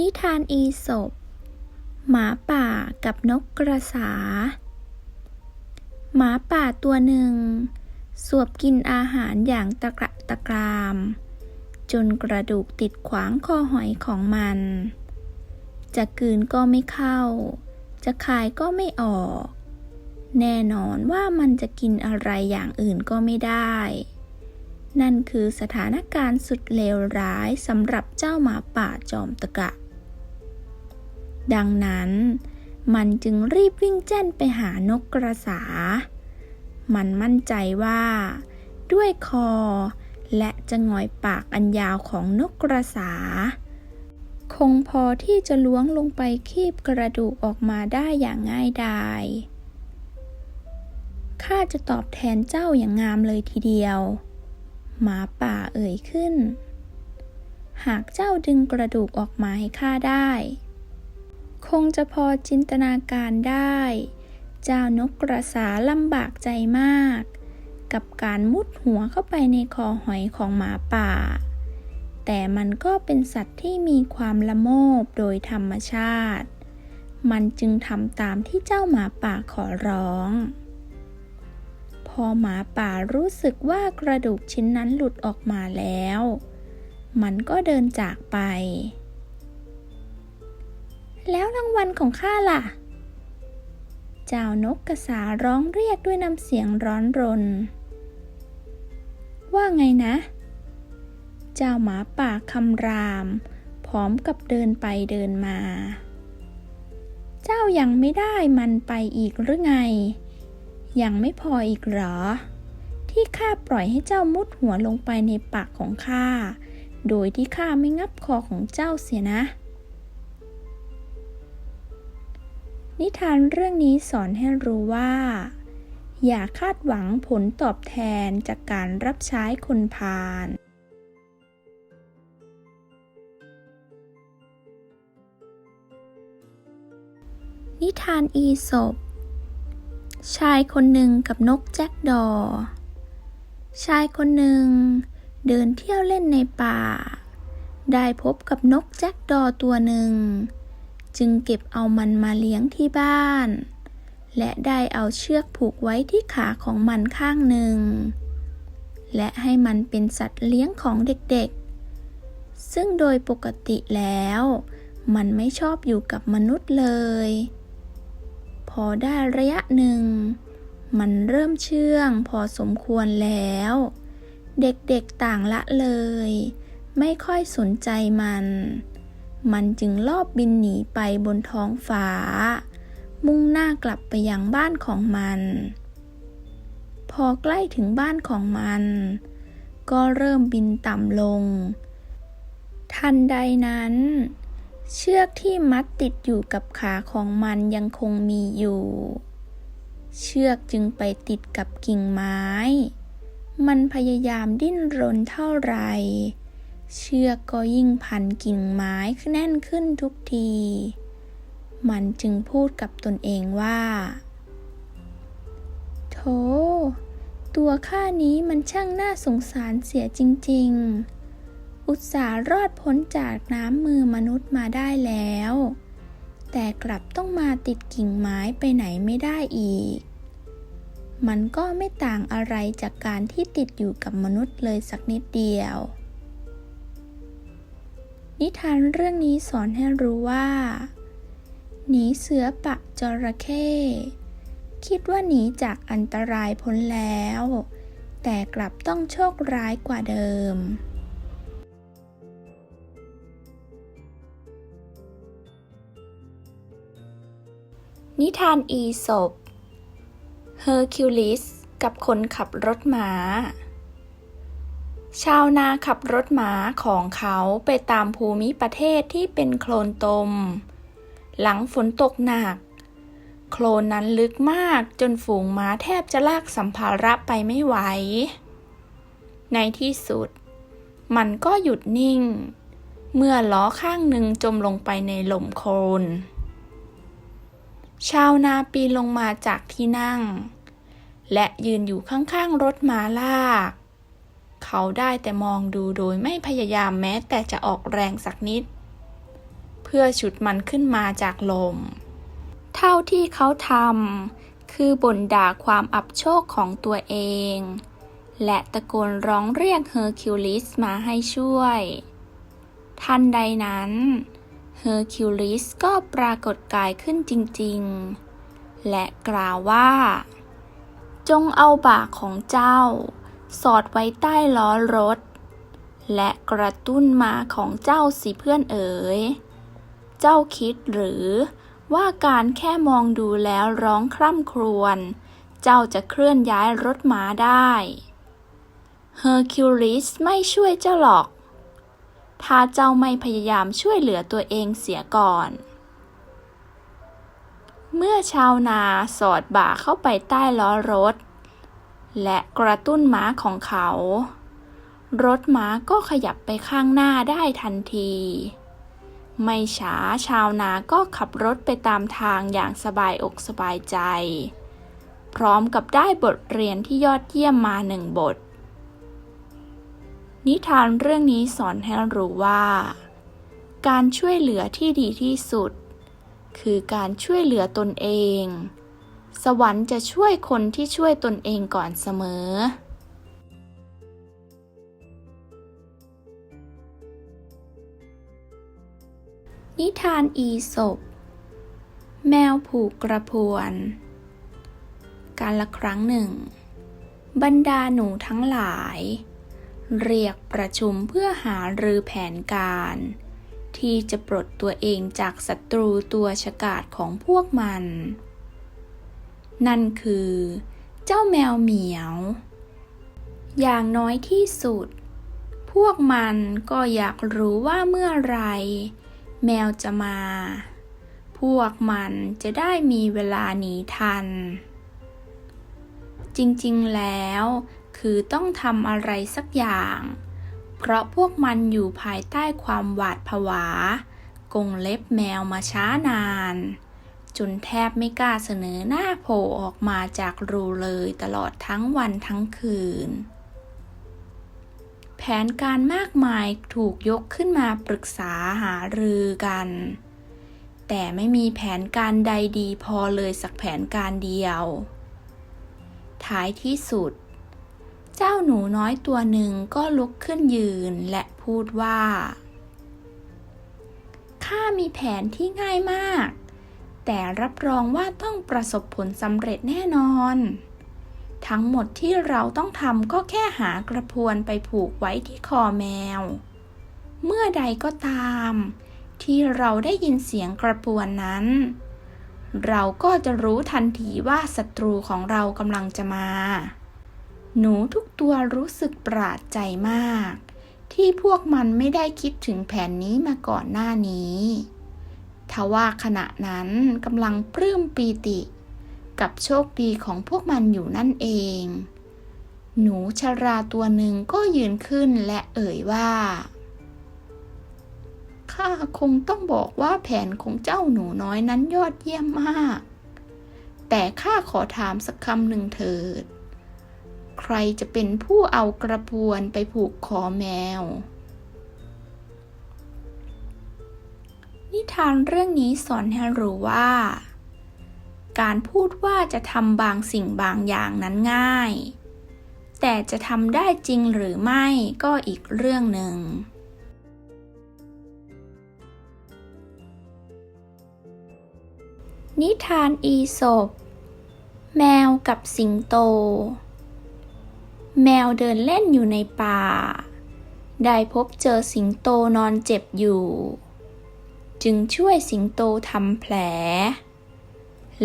นิทานอีสปหมาป่ากับนกกระสา หมาป่าตัวหนึ่ง สวบกินอาหารอย่างตะกระตะกราม จนกระดูกติดขวางคอหอยของมัน จะกืนก็ไม่เข้า จะคายก็ไม่ออก แน่นอนว่ามันจะกินอะไรอย่างอื่นก็ไม่ได้ นั่นคือสถานการณ์สุดเลวร้ายสำหรับเจ้าหมาป่าจอมตะกะ ดังนั้น มันจึงรีบวิ่งแจ้นไปหานกกระสา มันมั่นใจว่า ด้วยคอ และจะงอยปากอันยาวของนกกระสา คงพอที่จะล้วงลงไปคีบกระดูกออกมาได้อย่างง่ายดาย ข้าจะตอบแทนเจ้าอย่างงามเลยทีเดียว หมาป่าเอ่ยขึ้นหากเจ้าดึงกระดูกออกมาให้ข้าได้ งจะพอจินตนาการได้ เจ้านกกระสาลำบากใจมาก กับการมุดหัวเข้าไปในคอหอยของหมาป่า แต่มันก็เป็นสัตว์ที่มีความละโมบโดยธรรมชาติ มันจึงทำตามที่เจ้าหมาป่าขอร้อง พอหมาป่ารู้สึกว่ากระดูกชิ้นนั้นหลุดออกมาแล้ว มันก็เดินจากไป แล้วรางวัลของข้าล่ะ เจ้านกกระสาร้องเรียกด้วยน้ำเสียงร้อนรน ว่าไงนะ เจ้าหมาป่าคำราม พร้อมกับเดินไปเดินมา เจ้ายังไม่ได้มันไปอีกหรือไง ยังไม่พออีกหรอ ที่ข้าปล่อยให้เจ้ามุดหัวลงไปในปากของข้า โดยที่ข้าไม่งับคอของเจ้าเสียนะ นิทานเรื่องนี้สอนให้รู้ว่า อย่าคาดหวังผลตอบแทนจากการรับใช้คนพาลนิทานอีสปชายคนหนึ่งกับนกแจ็คดอ ชายคนหนึ่งเดินเที่ยวเล่นในป่า ได้พบกับนกแจ็คดอตัวหนึ่ง จึงเก็บเอามันมาเลี้ยงที่บ้าน และได้เอาเชือกผูกไว้ที่ขาของมันข้างหนึ่ง และให้มันเป็นสัตว์เลี้ยงของเด็กๆ ซึ่งโดยปกติแล้ว มันไม่ชอบอยู่กับมนุษย์เลย พอได้ระยะหนึ่ง มันเริ่มเชื่องพอสมควรแล้ว เด็กๆต่างละเลย ไม่ค่อยสนใจมัน มันจึงลอบบินหนีไปบนท้องฟ้า มุ่งหน้ากลับไปยังบ้านของมัน พอใกล้ถึงบ้านของมัน ก็เริ่มบินต่ำลง ทันใดนั้น เชือกที่มัดติดอยู่กับขาของมันยังคงมีอยู่ เชือกจึงไปติดกับกิ่งไม้ มันพยายามดิ้นรนเท่าไหร่ เชือกก็ยิ่งพันกิ่งไม้ขึ้นแน่นขึ้นทุกที มันจึงพูดกับตนเองว่าโธ่ตัวข้านี้มันช่างน่าสงสารเสียจริง ๆ อุตส่าห์รอดพ้นจากน้ำมือมนุษย์มาได้แล้ว แต่กลับต้องมาติดกิ่งไม้ไปไหนไม่ได้อีก มันก็ไม่ต่างอะไรจากการที่ติดอยู่กับมนุษย์เลยสักนิดเดียว นิทานเรื่องนี้สอนให้รู้ว่า หนีเสือปะจระเข้คิดว่าหนีจากอันตรายพ้นแล้ว แต่กลับต้องโชคร้ายกว่าเดิมนิทานอีสปเฮอร์คิวลิส กับคนขับรถม้า ชาวนาขับรถม้าของเขาไปตามภูมิประเทศที่เป็นโคลนตม หลังฝนตกหนัก โคลนนั้นลึกมากจนฝูงม้าแทบจะลากสัมภาระไปไม่ไหว ในที่สุด มันก็หยุดนิ่ง เมื่อล้อข้างหนึ่งจมลงไปในหล่มโคลน ชาวนาปีนลงมาจากที่นั่ง และยืนอยู่ข้างๆรถม้าลาก เขาได้แต่มองดูโดยไม่พยายามแม้แต่จะออกแรงสักนิด เพื่อฉุดมันขึ้นมาจากลม เท่าที่เขาทำคือบ่นด่าความอับโชคของตัวเอง และตะโกนร้องเรียกเฮอร์คิวลิสมาให้ช่วย ทันใดนั้นเฮอร์คิวลิสก็ปรากฏกายขึ้นจริงๆ และกล่าวว่า จงเอาบากของเจ้า สอดไว้ใต้ล้อรถ และกระตุ้นมาของเจ้าสิเพื่อนเอ๋ย เจ้าคิดหรือว่าการแค่มองดูแล้วร้องคร่ำครวญ เจ้าจะเคลื่อนย้ายรถม้าได้เฮอร์คิวลิสไม่ช่วยเจ้าหรอก ถ้าเจ้าไม่พยายามช่วยเหลือตัวเองเสียก่อน เมื่อชาวนาสอดบ่าเข้าไปใต้ล้อรถ และกระตุ้นม้าของเขา รถม้าก็ขยับไปข้างหน้าได้ทันที ไม่ช้าชาวนาก็ขับรถไปตามทางอย่างสบายอกสบายใจ พร้อมกับได้บทเรียนที่ยอดเยี่ยมมาหนึ่งบท นิทานเรื่องนี้สอนให้รู้ว่า การช่วยเหลือที่ดีที่สุด คือการช่วยเหลือตนเอง สวรรค์จะช่วยคนที่ช่วยตนเองก่อนเสมอ นิทานอีสบแมวผูกกระพวน การละครั้งหนึ่ง บรรดาหนูทั้งหลาย เรียกประชุมเพื่อหารือแผนการ ที่จะปลดตัวเองจากศัตรูตัวฉกาจของพวกมัน นั่นคือ เจ้าแมวเหมียว อย่างน้อยที่สุด พวกมันก็อยากรู้ว่าเมื่อไร แมวจะมา พวกมันจะได้มีเวลาหนีทัน จริงๆแล้ว คือต้องทำอะไรสักอย่าง เพราะพวกมันอยู่ภายใต้ความหวาดผวากงเล็บแมวมาช้านาน จนแทบไม่กล้าเสนอหน้าโผล่ออกมาจากรูเลยตลอดทั้งวันทั้งคืน แผนการมากมายถูกยกขึ้นมาปรึกษาหารือกัน แต่ไม่มีแผนการใดดีพอเลยสักแผนการเดียว ท้ายที่สุด เจ้าหนูน้อยตัวหนึ่งก็ลุกขึ้นยืนและพูดว่า ข้ามีแผนที่ง่ายมาก แต่รับรองว่าต้องประสบผลสำเร็จแน่นอน ทั้งหมดที่เราต้องทำก็แค่หากระพวนไปผูกไว้ที่คอแมว เมื่อใดก็ตาม ที่เราได้ยินเสียงกระพวนนั้น เราก็จะรู้ทันทีว่าศัตรูของเรากำลังจะมา หนูทุกตัวรู้สึกประหลาดใจมาก ที่พวกมันไม่ได้คิดถึงแผนนี้มาก่อนหน้านี้ ทว่าขณะนั้นกำลังปลื้มปีติ กับโชคดีของพวกมันอยู่นั่นเอง หนูชราตัวหนึ่งก็ยืนขึ้นและเอ่ยว่าข้าคงต้องบอกว่าแผนของเจ้าหนูน้อยนั้นยอดเยี่ยมมาก แต่ข้าขอถามสักคำหนึ่งเถิด ใครจะเป็นผู้เอากระพวนไปผูกคอแมว นิทานเรื่องนี้สอนให้รู้ว่า การพูดว่าจะทำบางสิ่งบางอย่างนั้นง่าย แต่จะทำได้จริงหรือไม่ก็อีกเรื่องหนึ่ง นิทานอีสบแมวกับสิงโต แมวเดินเล่นอยู่ในป่า ได้พบเจอสิงโตนอนเจ็บอยู่ จึงช่วยสิงโตทำแผล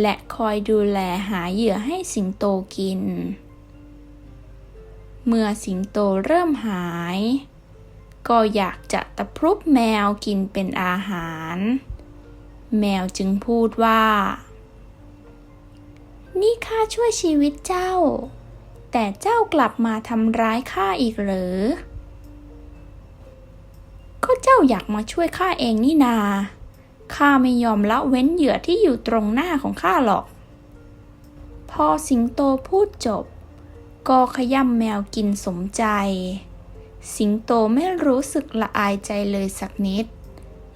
และคอยดูแลหาเหยื่อให้สิงโตกิน เมื่อสิงโตเริ่มหาย ก็อยากจะตะพรุบแมวกินเป็นอาหาร แมวจึงพูดว่า นี่ข้าช่วยชีวิตเจ้า แต่เจ้ากลับมาทำร้ายข้าอีกหรือ ก็เจ้าอยากมาช่วยข้าเองนี่นา ข้าไม่ยอมละเว้นเหยื่อที่อยู่ตรงหน้าของข้าหรอก พอสิงโตพูดจบ ก็ขย่ำแมวกินสมใจ สิงโตไม่รู้สึกละอายใจเลยสักนิด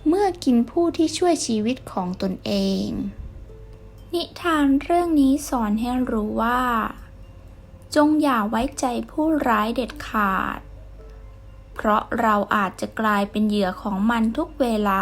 เมื่อกินผู้ที่ช่วยชีวิตของตนเอง นิทานเรื่องนี้สอนให้รู้ว่า จงอย่าไว้ใจผู้ร้ายเด็ดขาด เพราะเราอาจจะกลายเป็นเหยื่อของมันทุกเวลา